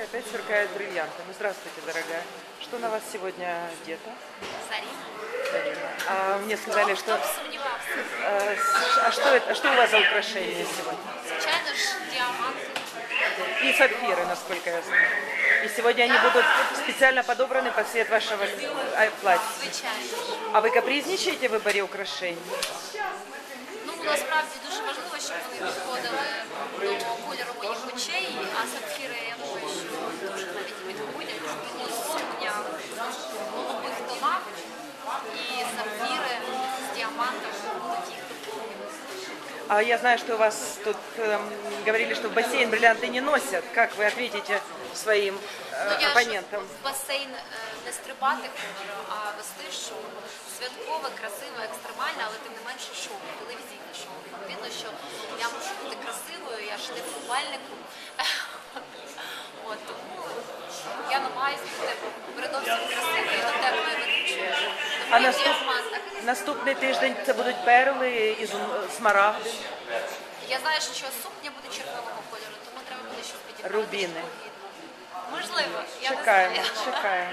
сумочке опять сверкают бриллианты. Ну, здравствуйте, дорогая. Что на вас сегодня одето? Зарина. Зарина? А мне сказали, что... Хто б сумнівався? э, с- А что, это, что у вас за украшения сегодня? Звичайно ж, діаманти. И сапфиры, насколько я знаю. И сегодня они будут специально подобраны под цвет вашего э, платья. Звичайно ж. А вы капризничаете в выборе украшений? Ну, насправді дуже важливо, щоб вони підходили А я знаю, что у вас тут эм, говорили, что в бассейн бриллианты не носят. Как вы ответите своим э, Ну, я ж оппонентам? в басейн е, не стрибати хочу, а вести шоу. Святкове, красиве, екстремальне, але тим не менше шоу, телевізійне шоу. Відповідно, що я мушу бути красивою, я ж не в купальнику. От, тому я намагаюся бути передовсім красивою і дотепною ведучою. А Тому наступ... наступний тиждень це будуть перли із смарагди, Я знаю, що сукня буде червоного кольору, тому треба буде щось підібрати. Рубіни. Можливо, я не Чекаємо, знаю. чекаємо.